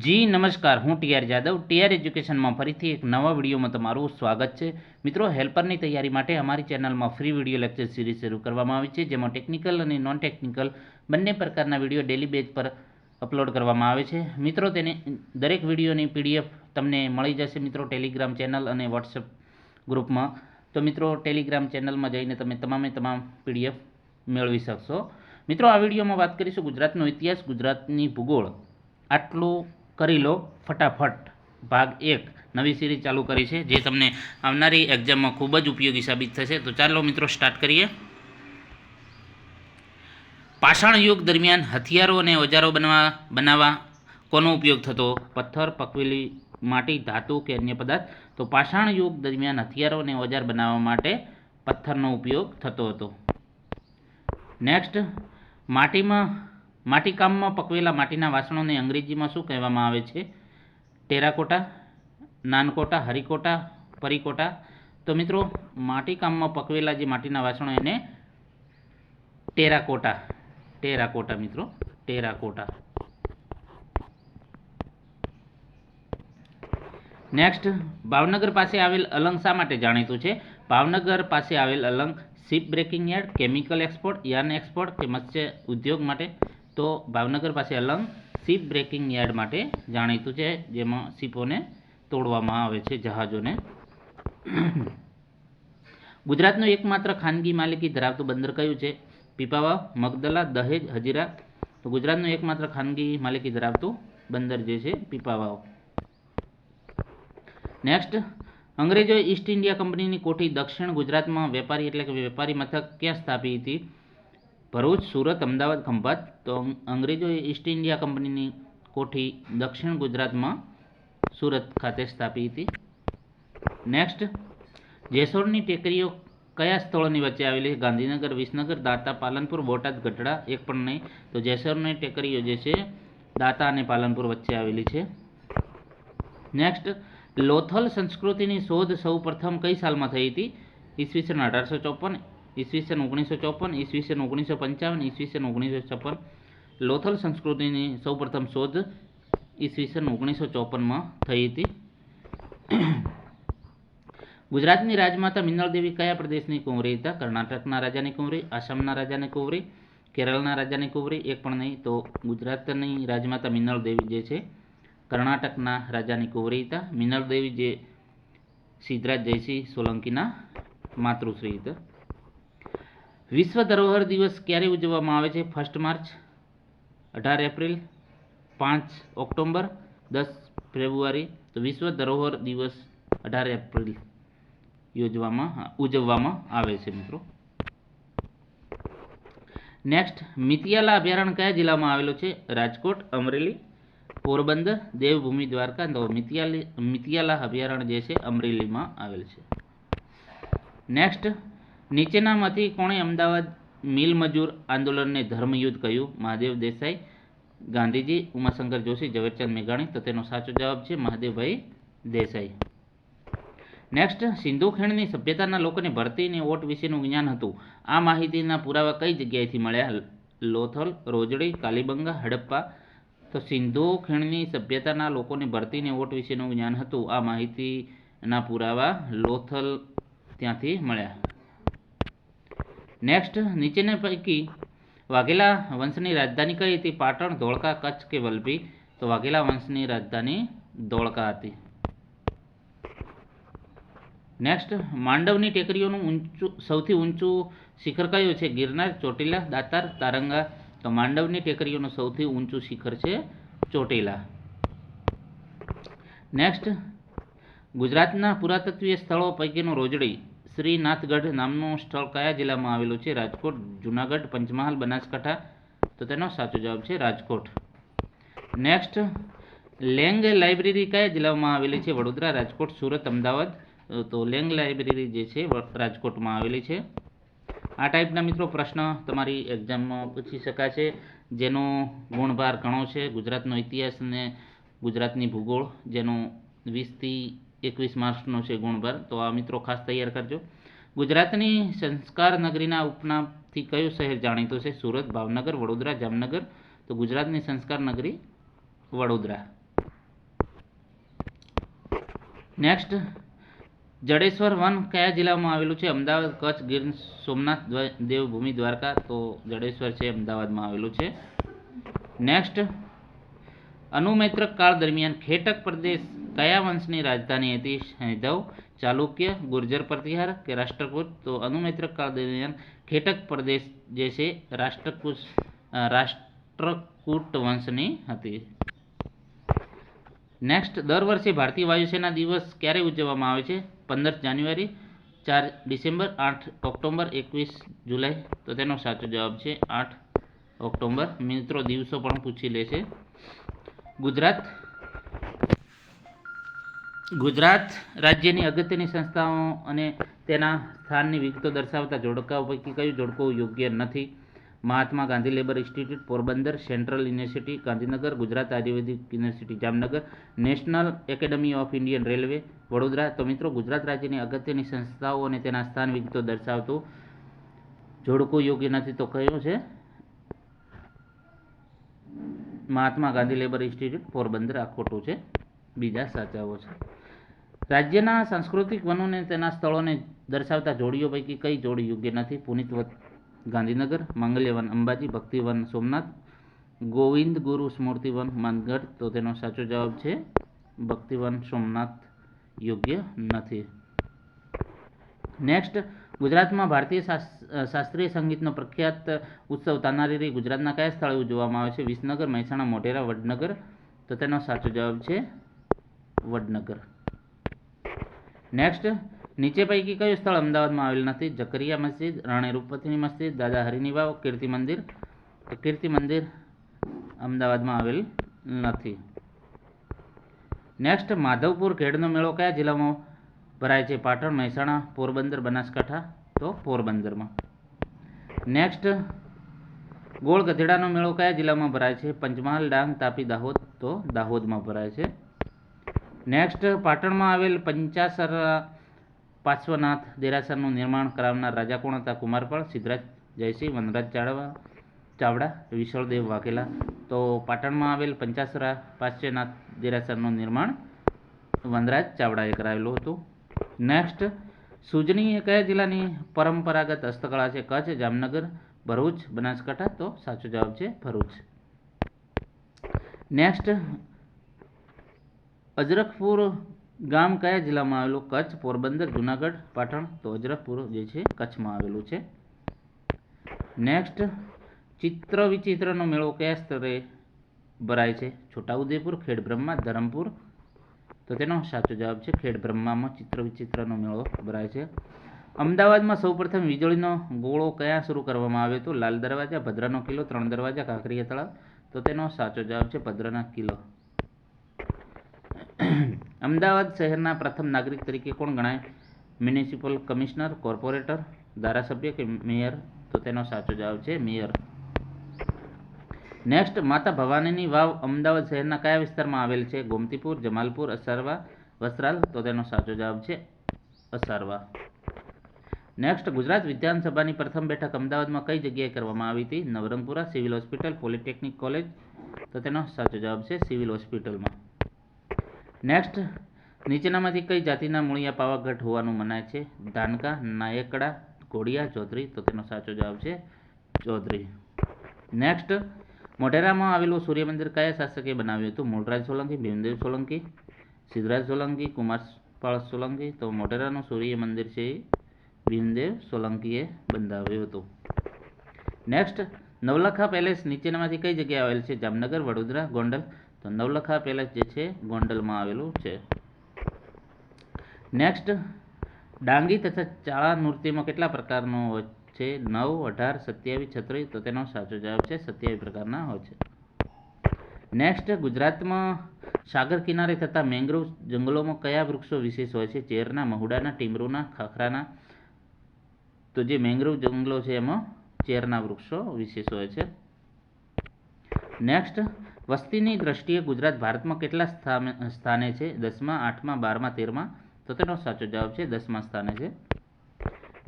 જી, નમસ્કાર. હું TR Jadav. TR એજ્યુકેશનમાં ફરીથી એક નવા વિડીયોમાં તમારું સ્વાગત છે. મિત્રો, હેલ્પરની તૈયારી માટે અમારી ચેનલમાં ફ્રી વીડિયો લેક્ચર સિરીઝ શરૂ કરવામાં આવી છે, જેમાં ટેકનિકલ અને નોન ટેકનિકલ બંને પ્રકારના વીડિયો ડેલી બેઝ પર અપલોડ કરવામાં આવે છે. મિત્રો, તેને દરેક વિડીયોની પીડીએફ તમને મળી જશે, મિત્રો, ટેલિગ્રામ ચેનલ અને વોટ્સએપ ગ્રુપમાં. તો મિત્રો, ટેલિગ્રામ ચેનલમાં જઈને તમે તમામે તમામ પીડીએફ મેળવી શકશો. મિત્રો, આ વિડીયોમાં વાત કરીશું ગુજરાતનો ઇતિહાસ, ગુજરાતની ભૂગોળ. આટલું કરી લો ફટાફટ. ભાગ એક. નવી સિરીઝ ચાલુ કરી છે, જે તમને આવનારી એક્ઝામમાં ખૂબ જ ઉપયોગી સાબિત થશે. તો ચાલો મિત્રો સ્ટાર્ટ કરીએ. પાષાણ યુગ દરમિયાન હથિયારો અને ઓજારો બનવા, બનાવવા કોનો ઉપયોગ થતો? પથ્થર પકવેલી માટી, ધાતુ કે અન્ય પદાર્થ? તો પાષાણ યુગ દરમિયાન હથિયારો અને ઓજાર બનાવવા માટે પથ્થરનો ઉપયોગ થતો હતો. નેક્સ્ટ માટીમાં માટીકામમાં પકવેલા માટીના વાસણોને અંગ્રેજીમાં શું કહેવામાં આવે છે? ટેરાકોટા, નાનકોટા, હરિકોટા, પરિકોટા. તો મિત્રો, માટીકામમાં પકવેલા જે માટીના વાસણો એને ટેરાકોટા. ટેરાકોટા મિત્રો, ટેરાકોટા. નેક્સ્ટ ભાવનગર પાસે આવેલ અલંગ શા માટે જાણીતું છે? ભાવનગર પાસે આવેલ Alang ship breaking yard, chemical export yarn export કે મત્સ્ય ઉદ્યોગ માટે તો ભાવનગર પાસે અલંગ શિપ બ્રેકિંગ યાર્ડ માટે જાણીતું છે, જેમાં શિપોને તોડવામાં આવે છે જહાજોને. ગુજરાતનું એકમાત્ર ખાનગી માલિકી ધરાવતું બંદર કયું છે? પીપાવા મગદલા, દહેજ, હજીરા. તો ગુજરાતનું એકમાત્ર ખાનગી માલિકી ધરાવતું બંદર જે છે, પીપાવાવ. નેક્સ્ટ અંગ્રેજોએ ઈસ્ટ ઇન્ડિયા કંપનીની કોઠી દક્ષિણ ગુજરાતમાં વેપારી એટલે કે વેપારી મથક ક્યાં સ્થાપી હતી? ભરૂચ, સુરત, અમદાવાદ, ખંભાત, તો અંગ્રેજોએ ઈસ્ટ ઇન્ડિયા કંપનીની કોઠી દક્ષિણ ગુજરાતમાં સુરત ખાતે સ્થાપી હતી. નેક્સ્ટ જેસોરની ટેકરીઓ કયા સ્થળોની વચ્ચે આવેલી છે? ગાંધીનગર, વિસનગર, દાતા, પાલનપુર, બોટાદ, ગઢડા, એક પણ નહીં. તો જેસોરની ટેકરીઓ જે છે, દાતા અને પાલનપુર વચ્ચે આવેલી છે. નેક્સ્ટ લોથલ સંસ્કૃતિની શોધ સૌ પ્રથમ કઈ સાલમાં થઈ હતી? ઈસવીસન અઢારસો ચોપન ઈસવીસન ઓગણીસો ચોપન, ઈસવીસન ઓગણીસો પંચાવન, ઈસવીસન ઓગણીસો છપ્પન. લોથલ સંસ્કૃતિની સૌ પ્રથમ શોધ ઈસવીસન ઓગણીસો ચોપનમાં થઈ હતી. ગુજરાતની રાજમાતા મિનળ દેવી કયા પ્રદેશની કુંવરી હતા? કર્ણાટકના રાજાની કુંવરી, આસામના રાજાની કુંવરી, કેરળના રાજાની કુંવરી? એક પણ નહીં, તો ગુજરાતની રાજમાતા મિનળ દેવી જે છે, કર્ણાટકના રાજાની કુંવરી હતા. મિનળ દેવી જે સિદ્ધરાજ જયસિંહ સોલંકીના માતૃશ્રી હતા. વિશ્વ ધરોહર દિવસ ક્યારે ઉજવવામાં આવે છે? ફર્સ્ટ માર્ચ અઢાર એપ્રિલ, પાંચ ઓક્ટોબર, દસ ફેબ્રુઆરી. તો વિશ્વ ધરોહર દિવસ અઢાર એપ્રિલ યોજવામાં ઉજવવામાં આવે છે મિત્રો. નેક્સ્ટ મિતિયાલા અભયારણ્ય કયા જિલ્લામાં આવેલો છે? રાજકોટ, અમરેલી, પોરબંદર, દેવભૂમિ, દ્વારકા. તો મિતિયાલી, મિતિયાલા અભયારણ્ય જે છે, અમરેલીમાં આવેલ છે. નેક્સ્ટ નીચેનામાંથી કોણે અમદાવાદ મિલ મજૂર આંદોલનને ધર્મયુદ્ધ કહ્યું? મહાદેવ દેસાઈ, ગાંધીજી, ઉમાશંકર જોશી, ઝવેરચંદ મેઘાણી તો તેનો સાચો જવાબ છે મહાદેવભાઈ દેસાઈ. નેક્સ્ટ સિંધુ ખીણની સભ્યતાના લોકોને ભરતી અને ઓટ વિશેનું જ્ઞાન હતું. આ માહિતીના પુરાવા કઈ જગ્યાએથી મળ્યા? લોથલ, રોજડી, કાલીબંગા, હડપ્પા? તો સિંધુ ખીણની સભ્યતાના લોકોને ભરતી અને ઓટ વિશેનું જ્ઞાન હતું. આ માહિતીના પુરાવા લોથલ ત્યાંથી મળ્યા. નેક્સ્ટ નીચેના પૈકી વાઘેલા વંશની રાજધાની કઈ હતી? પાટણ, ધોળકા, કચ્છ કે વલભી? તો વાઘેલા વંશની રાજધાની ધોળકા હતી. નેક્સ્ટ માંડવની ટેકરીઓનું ઊંચું, સૌથી ઊંચું શિખર કયું છે? ગિરનાર, ચોટીલા, દાતાર, તારંગા. તો માંડવની ટેકરીઓનું સૌથી ઊંચું શિખર છે ચોટીલા. નેક્સ્ટ ગુજરાતના પુરાતત્વીય સ્થળો પૈકીનું રોજડી. શ્રીનાથગઢ નામનું સ્થળ કયા જિલ્લામાં આવેલું છે? રાજકોટ, જુનાગઢ, પંચમહાલ, બનાસકાંઠા? તો તેનો સાચો જવાબ છે રાજકોટ. નેક્સ્ટ લેંગ લાઇબ્રેરી કયા જિલ્લામાં આવેલી છે? વડોદરા, રાજકોટ, સુરત, અમદાવાદ. તો લેંગ લાઇબ્રેરી જે છે રાજકોટમાં આવેલી છે. આ ટાઈપના મિત્રો પ્રશ્ન તમારી એક્ઝામમાં પૂછી શકાય છે જેનો ગુણભાર ઘણો છે, ગુજરાતનો ઇતિહાસ અને ગુજરાતની ભૂગોળ, જેનો વીસથી એકવીસ માર્ક્સનો છે ગુણભાર. તો આ મિત્રો ખાસ તૈયાર કરજો. ગુજરાતની સંસ્કાર નગરીના ઉપનામથી કયું શહેર જાણીતું છે? સુરત, ભાવનગર, વડોદરા, જામનગર. તો ગુજરાતની સંસ્કાર નગરી વડોદરા. નેક્સ્ટ જડેશ્વર વન કયા જિલ્લામાં આવેલું છે? અમદાવાદ, કચ્છ, ગીર, સોમનાથ, દ્વ- દેવભૂમિ, દ્વારકા. તો જડેશ્વર છે, અમદાવાદમાં આવેલું છે. નેક્સ્ટ અનુમૈત્રક કાળ દરમિયાન ખેટક પ્રદેશ કયા વંશની રાજધાની હતી? સૈંધવ ચાલુક્ય, ગુર્જર પ્રતિહાર કે રાષ્ટ્રકૂટ? તો અનુમૈત્રક કાળ દરમિયાન ખેટક પ્રદેશ જે છે, રાષ્ટ્રકૂટ રાષ્ટ્રકૂટ વંશની હતી. નેક્સ્ટ દર વર્ષે ભારતીય વાયુસેના દિવસ ક્યારે ઉજવવામાં આવે છે? પંદર જાન્યુઆરી, ચાર ડિસેમ્બર, આઠ ઓક્ટોબર, એકવીસ જુલાઈ. તો તેનો સાચો જવાબ છે આઠ ઓક્ટોબર. મિત્રો, દિવસો પણ પૂછી લે છે ગુજરાત ગુજરાત રાજ્યની અગત્યની સંસ્થાઓ અને તેના સ્થાનની વિગતો દર્શાવતા જોડકાઓ પૈકી કયું જોડકું યોગ્ય નથી. Mahatma Gandhi labour institute, Porbandar, central university, Gandhinagar, Gujarat Ayurvedic university, Jamnagar, national academy of Indian railway, Vadodara. તો મિત્રો, ગુજરાત રાજ્યની અગત્યની સંસ્થાઓ અને તેના સ્થાન વિગતો દર્શાવતું જોડકું યોગ્ય નથી તો કયું છે? Mahatma Gandhi labour institute, Porbandar. આ ખોટું છે. બીજા સાચાઓ છે. રાજ્યના સાંસ્કૃતિક વનોને તેના સ્થળોને દર્શાવતા જોડીઓ પૈકી કઈ જોડી યોગ્ય નથી? પુનિતવત ગાંધીનગર માંગલ્યવન અંબાજી ભક્તિવન સોમનાથ, ગોવિંદ ગુરુ સ્મૃતિવન માનગઢ. તો તેનો સાચો જવાબ છે ભક્તિવન સોમનાથ યોગ્ય નથી. નેક્સ્ટ ગુજરાતમાં ભારતીય શાસ- શાસ્ત્રીય સંગીતનો પ્રખ્યાત ઉત્સવ તાનારીરી ગુજરાતના કયા સ્થળે ઉજવવામાં આવે છે? વિસનગર, મહેસાણા, મોઢેરા, વડનગર. તો તેનો સાચો જવાબ છે, વડનગર. નેક્સ્ટ નીચે પૈકી કયું સ્થળ અમદાવાદમાં આવેલ નથી? જકરિયા મસ્જિદ, રાણી રૂપવતીની મસ્જિદ, દાદા હરિની વાવ કીર્તિ મંદિર. તો કીર્તિ મંદિર અમદાવાદમાં આવેલ નથી. નેક્સ્ટ માધવપુર ખેડનો મેળો કયા જિલ્લામાં ભરાય છે? પાટણ, મહેસાણા, પોરબંદર, બનાસકાંઠા? તો પોરબંદરમાં. નેક્સ્ટ ગોળ ગધેડાનો મેળો કયા જિલ્લામાં ભરાય છે? પંચમહાલ, ડાંગ, તાપી, દાહોદ. તો દાહોદમાં ભરાય છે. નેક્સ્ટ પાટણમાં આવેલ પંચાસર પાર્શ્વનાથ દેરાસરનું નિર્માણ કરાવનાર રાજા કોણ હતા? કુમારપાળ સિદ્ધરાજ જયસિંહ, વનરાજ ચાવડા ચાવડા વિશળદેવ વાઘેલા. તો પાટણમાં આવેલ પંચાસરા પાર્શ્વનાથ દેરાસરનું નિર્માણ વનરાજ ચાવડાએ કરાવેલું હતું. નેક્સ્ટ સુજની એ કયા જિલ્લાની પરંપરાગત હસ્તકળા છે કચ્છ, જામનગર, ભરૂચ, બનાસકાંઠા. તો સાચો જવાબ છે ભરૂચ. નેક્સ્ટ અજરખપુર ગામ કયા જિલ્લામાં આવેલું? કચ્છ, પોરબંદર, જુનાગઢ, પાટણ. તો અજરખપુર જે છે, કચ્છમાં આવેલું છે. નેક્સ્ટ ચિત્ર વિચિત્રનો મેળો કયા સ્તરે ભરાય છે? છોટાઉદેપુર, ખેડબ્રહ્મા, ધરમપુર. તો તેનો સાચો જવાબ છે, ખેડબ્રહ્મામાં ચિત્ર વિચિત્રનો મેળો ભરાય છે. અમદાવાદમાં સૌપ્રથમ વીજળીનો ગોળો કયા શરૂ કરવામાં આવ્યો હતો? લાલ દરવાજા, ભદ્રાનો કિલ્લો, ત્રણ દરવાજા, કાંકરિયા તળાવ. તો તેનો સાચો જવાબ છે, ભદ્રના કિલ્લો. અમદાવાદ શહેરના પ્રથમ નાગરિક તરીકે કોણ ગણાય? મ્યુનિસિપલ કમિશનર, કોર્પોરેટર, ધારાસભ્ય કે મેયર? તો તેનો સાચો જવાબ છે મેયર. નેક્સ્ટ માતા ભવાનીની વાવ અમદાવાદ શહેરના કયા વિસ્તારમાં આવેલ છે? ગોમતીપુર, જમાલપુર, અસારવા, વસ્ત્રાલ? તો તેનો સાચો જવાબ છે અસારવા. નેક્સ્ટ ગુજરાત વિધાનસભાની પ્રથમ બેઠક અમદાવાદમાં કઈ જગ્યાએ કરવામાં આવી હતી? Navrangpura civil hospital, polytechnic college? તો તેનો સાચો જવાબ છે સિવિલ હોસ્પિટલમાં. નેક્સ્ટ નીચેનામાંથી કઈ જાતિના મૂળિયા પાવાગઢ હોવાનું મનાય છે? ધાનકા નાયકડા કોડિયા ચૌધરી. તો તેનો સાચો જવાબ છે ચૌધરી. નેક્સ્ટ મોઢેરામાં આવેલું સૂર્ય મંદિર કયા શાસકે બનાવ્યું હતું? મૂળરાજ સોલંકી, ભીમદેવ સોલંકી, સિદ્ધરાજ સોલંકી, કુમારપાળ સોલંકી? તો મોઢેરાનું સૂર્ય મંદિર છે ભીમદેવ સોલંકીએ બંધાવ્યું હતું. નેક્સ્ટ નવલખા પેલેસ નીચેનામાંથી કઈ જગ્યાએ આવેલ છે? જામનગર, વડોદરા, ગોંડલ તો નવલખા પેલેસ જે છે, ગોંડલમાં આવેલું છે. નેક્સ્ટ ડાંગી તથા ચાળા નૃત્યમાં કેટલા પ્રકારનો છે? નવ, અઢાર, સત્યાવીસ, છત્રીસ, તો તેનો સાચો જવાબ છે, સત્યાવીસ પ્રકારના હોય છે. નેક્સ્ટ ગુજરાતમાં સાગર કિનારે થતા મેંગ્રોવ જંગલોમાં કયા વૃક્ષો વિશેષ હોય છે? ચેરના, મહુડાના, ટીમરૂના, ખાખરાના. તો જે મેંગ્રોવ જંગલો છે એમાં ચેરના વૃક્ષો વિશેષ હોય છે. નેક્સ્ટ વસ્તીની દ્રષ્ટિએ ગુજરાત ભારતમાં કેટલા સ્થાને છે? દસમા, આઠમા, બારમા, તેરમા? તો તેનો સાચો જવાબ છે દસમા સ્થાને છે.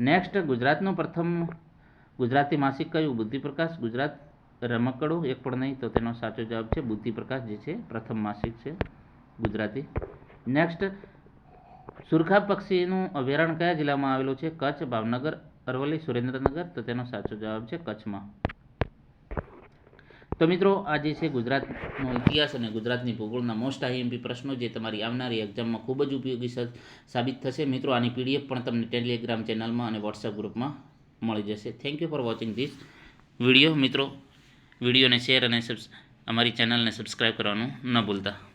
નેક્સ્ટ ગુજરાતનું પ્રથમ ગુજરાતી માસિક કયું? બુદ્ધિપ્રકાશ, ગુજરાત રમકડું? એક પણ નહીં, તો તેનો સાચો જવાબ છે બુદ્ધિપ્રકાશ, જે છે પ્રથમ માસિક છે ગુજરાતી. નેક્સ્ટ સુરખા પક્ષીનું અભયારણ્ય કયા જિલ્લામાં આવેલું છે? કચ્છ, ભાવનગર, અરવલ્લી, સુરેન્દ્રનગર? તો તેનો સાચો જવાબ છે કચ્છમાં. તો મિત્રો આજે છે ગુજરાતનો ઇતિહાસ અને ગુજરાતની ભૂગોળના મોસ્ટ આઈએમપી પ્રશ્નો જે તમારી આવનારી એક્ઝામમાં ખૂબ જ ઉપયોગી સાબિત થશે. મિત્રો, આની પીડીએફ પણ તમને ટેલિગ્રામ ચેનલમાં અને વોટ્સએપ ગ્રુપમાં મળી જશે. Thank you for watching this video મિત્રો, વિડીયોને શેર અને અમારી ચેનલને સબસ્ક્રાઈબ કરવાનું ન ભૂલતા.